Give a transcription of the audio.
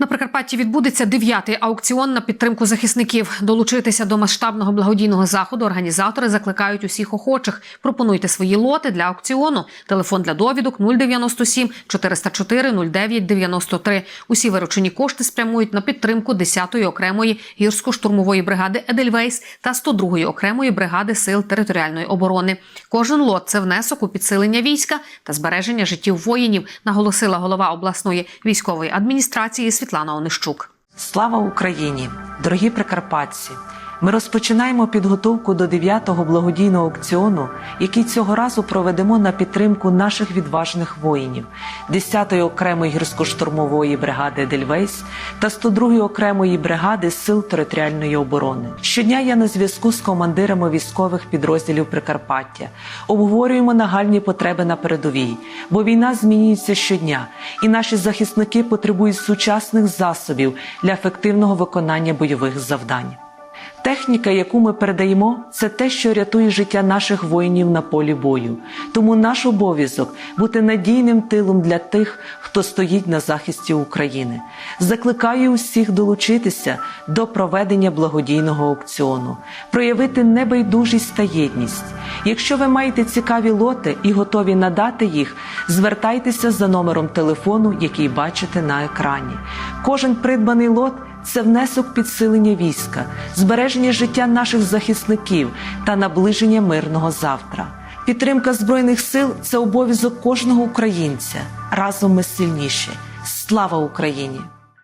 На Прикарпатті відбудеться дев'ятий аукціон на підтримку захисників. Долучитися до масштабного благодійного заходу організатори закликають усіх охочих. Пропонуйте свої лоти для аукціону. Телефон для довідок 097 404 09 93. Усі виручені кошти спрямують на підтримку 10-ї окремої гірсько-штурмової бригади Едельвейс та 102-ї окремої бригади сил територіальної оборони. Кожен лот це внесок у підсилення війська та збереження життів воїнів, наголосила голова обласної військової адміністрації Світлана Онищук. Слава Україні! Дорогі прикарпатці! Ми розпочинаємо підготовку до 9-го благодійного аукціону, який цього разу проведемо на підтримку наших відважних воїнів 10-ї окремої гірсько-штурмової бригади Дельвейс та 102-ї окремої бригади Сил територіальної оборони. Щодня я на зв'язку з командирами військових підрозділів Прикарпаття. Обговорюємо нагальні потреби на передовій, бо війна змінюється щодня, і наші захисники потребують сучасних засобів для ефективного виконання бойових завдань. Техніка, яку ми передаємо, це те, що рятує життя наших воїнів на полі бою. Тому наш обов'язок бути надійним тилом для тих, хто стоїть на захисті України. Закликаю усіх долучитися до проведення благодійного аукціону, проявити небайдужість та єдність. Якщо ви маєте цікаві лоти і готові надати їх, звертайтеся за номером телефону, який бачите на екрані. Кожен придбаний лот це внесок підсилення війська, збереження життя наших захисників та наближення мирного завтра. Підтримка збройних сил це обов'язок кожного українця. Разом ми сильніші. Слава Україні!